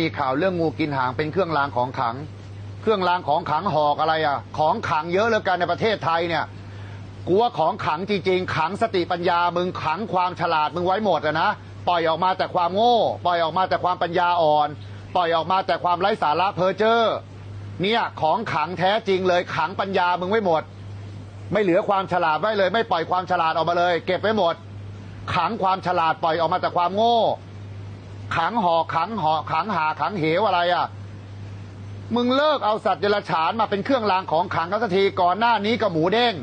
มีข่าวเรื่องงูกินหางเป็นเครื่องรางของขัง เครื่องรางของขังหอกอะไรอะ ของขังเยอะเหลือเกันในประเทศไทยเนี่ยกูว่าของขังจริงๆ ขังสติปัญญามึงขังความฉลาดมึงไว้หมดอะนะปล่อยออกมาแต่ความโง่ ปล่อยออกมาแต่ความปัญญาอ่อน ปล่อยออกมาแต่ความไร้สาระเพอเจอร์เนี่ยของขังแท้จริงเลยขังปัญญามึงไว้หมด ไม่เหลือความฉลาดไว้เลย ไม่ปล่อยความฉลาดออกมาเลย เก็บไว้หมด ขังความฉลาดปล่อยออกมาแต่ความโง่ ขังหอขังหอขังหาขังเหวอะไรอะมึงเลิกเอาสัตว์เดรัจฉานมาเป็นเครื่องรางของขังเขาสักทีก่อนหน้านี้ก็หมูเด้ง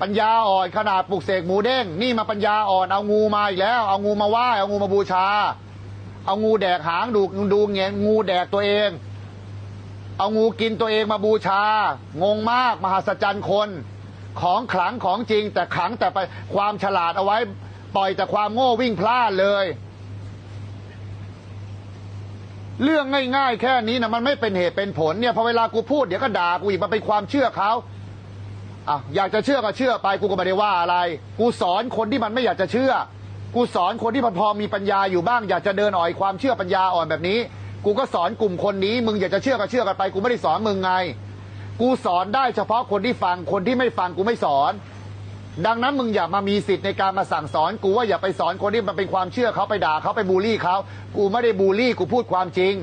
ปัญญาอ่อนขนาดปลุกเสกหมูเด้ง นี่มาปัญญาอ่อนเอางูมาอีกแล้ว เอางูมาไหว้เอางูมาบูชา เอางูแดกหางดูดูเงี้ยงูแดกตัวเอง เอางูกินตัวเองมาบูชา งงมากมหัศจรรย์คน ของขลังของจริงแต่ขังแต่ไปความฉลาดเอาไว้ ปล่อยแต่ความโง่วิ่งพลาดเลย เรื่องง่าย ๆ แค่นี้นะมันไม่เป็นเหตุเป็นผลเนี่ยพอเวลากูพูดเดี๋ยวก็ด่ากูอีกมันเป็นความเชื่อเขาอะอยากจะเชื่อก็เชื่อไปกูก็ไม่ได้ว่าอะไร กูสอนคนที่มันไม่อยากจะเชื่อ กูสอนคนที่มันพอมีปัญญาอยู่บ้าง อยากจะเดินอ่อยความเชื่อปัญญาอ่อนแบบนี้ กูก็สอนกลุ่มคนนี้ มึงอยากจะเชื่อก็เชื่อกันไป กูไม่ได้สอนมึงไง กูสอนได้เฉพาะคนที่ฟังคนที่ไม่ฟังกูไม่สอน ดังนั้นมึงอย่ามามีสิทธิ์ในการมาสั่งสอนกูว่าอย่าไปสอนคนที่มันเป็นความเชื่อเขาไปด่าเขาไปบูลลี่เขากูไม่ได้บูลลี่กูพูดความจริง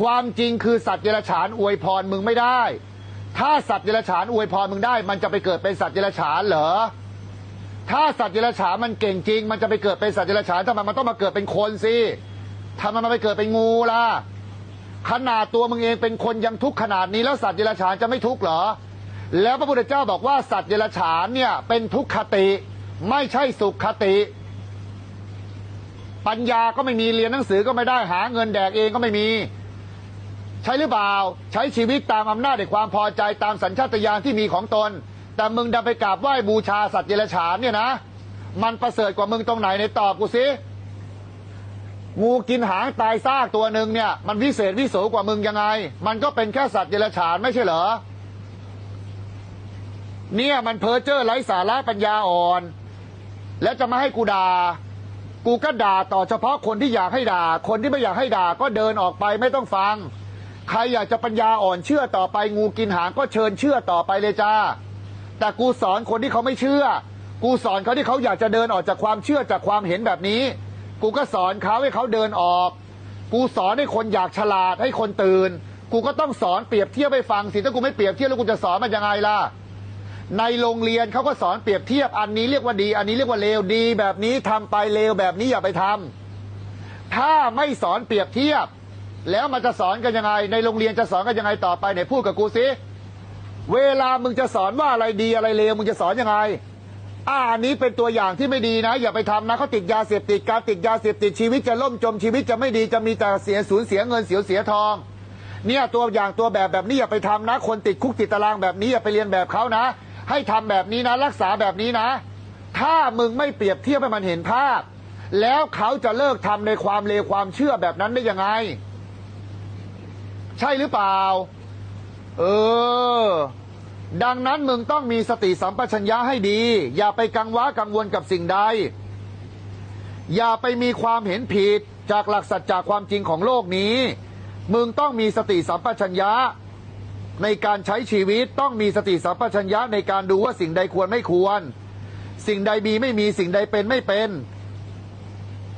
ความจริงคือสัตว์เดรัจฉานอวยพรมึงไม่ได้ ถ้าสัตว์เดรัจฉานอวยพรมึงได้ มันจะไปเกิดเป็นสัตว์เดรัจฉานเหรอถ้าสัตว์เดรัจฉานมันเก่งจริง มันจะไปเกิดเป็นสัตว์เดรัจฉานทำไมมันต้องมาเกิดเป็นคนสิทำไมมันไปเกิดเป็นงูล่ะขนาดตัวมึงเองเป็นคนยังทุกข์ขนาดนี้แล้วสัตว์เดรัจฉานจะไม่ทุกข์เหรอ แล้วพระพุทธเจ้าบอกว่าสัตว์เดรัจฉานเนี่ยเป็นทุกขติไม่ใช่สุขคติ ปัญญาก็ไม่มีเรียนหนังสือก็ไม่ได้หาเงินแดกเองก็ไม่มี ใช่หรือเปล่าใช้ชีวิตตามอำนาจแห่งความพอใจตามสัญชาตญาณที่มีของตน แต่มึงดันไปกราบไหว้บูชาสัตว์เดรัจฉานเนี่ยนะ มันประเสริฐกว่ามึงตรงไหนในตอบกูสิงูกินหางตายซากตัวหนึ่งเนี่ย มันวิเศษวิโสกว่ามึงยังไง มันก็เป็นแค่สัตว์เดรัจฉานไม่ใช่เหรอ เนี่ยมันเพ้อเจ้อไร้สาระปัญญาอ่อน แล้วจะมาให้กูด่า กูก็ด่าต่อเฉพาะคนที่อยากให้ด่า คนที่ไม่อยากให้ด่าก็เดินออกไปไม่ต้องฟัง ใครอยากจะปัญญาอ่อนเชื่อต่อไปงูกินหางก็เชิญเชื่อต่อไปเลยจ้า แต่กูสอนคนที่เขาไม่เชื่อ กูสอนเขาที่เขาอยากจะเดินออกจากความเชื่อจากความเห็นแบบนี้ กูก็สอนเขาให้เขาเดินออก กูสอนให้คนอยากฉลาดให้คนตื่น กูก็ต้องสอนเปรียบเทียบให้ฟังสิถ้ากูไม่เปรียบเทียบแล้วกูจะสอนมันยังไงล่ะ ในโรงเรียนเขาก็สอนเปรียบเทียบอันนี้เรียกว่าดี อันนี้เรียกว่าเลวดี แบบนี้ทำไปเลวแบบนี้อย่าไปทำถ้าไม่สอนเปรียบเทียบ แล้วมันจะสอนกันยังไง ในโรงเรียนจะสอนกันยังไงต่อไปไหนพูดกับกูสิเวลามึงจะสอนว่าอะไรดีอะไรเลวมึงจะสอนยังไงอ่าอันนี้เป็นตัวอย่างที่ไม่ดีนะ อย่าไปทำนะเขาติดยาเสพติดการติดยาเสพติดชีวิตจะล่มจมชีวิตจะไม่ดีจะมีแต่เสียสูญเสียเงินเสียเสียทอง เนี่ยตัวอย่างตัวแบบแบบนี้อย่าไปทำนะ คนติดคุกติดตารางแบบนี้อย่าไปเรียนแบบเขานะ ให้ทำแบบนี้นะ รักษาแบบนี้นะ ถ้ามึงไม่เปรียบเทียบให้มันเห็นภาพ แล้วเขาจะเลิกทำในความเลวความเชื่อแบบนั้นได้ยังไง ใช่หรือเปล่า เออ ดังนั้นมึงต้องมีสติสัมปชัญญะให้ดี อย่าไปกังวะกังวลกับสิ่งใด อย่าไปมีความเห็นผิดจากหลักสัจจากความจริงของโลกนี้ มึงต้องมีสติสัมปชัญญะ ในการใช้ชีวิตต้องมีสติสัมปชัญญะในการดูว่าสิ่งใดควรไม่ควร สิ่งใดมีไม่มีสิ่งใดเป็นไม่เป็น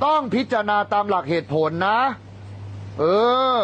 ต้องพิจารณาตามหลักเหตุผลนะ เออ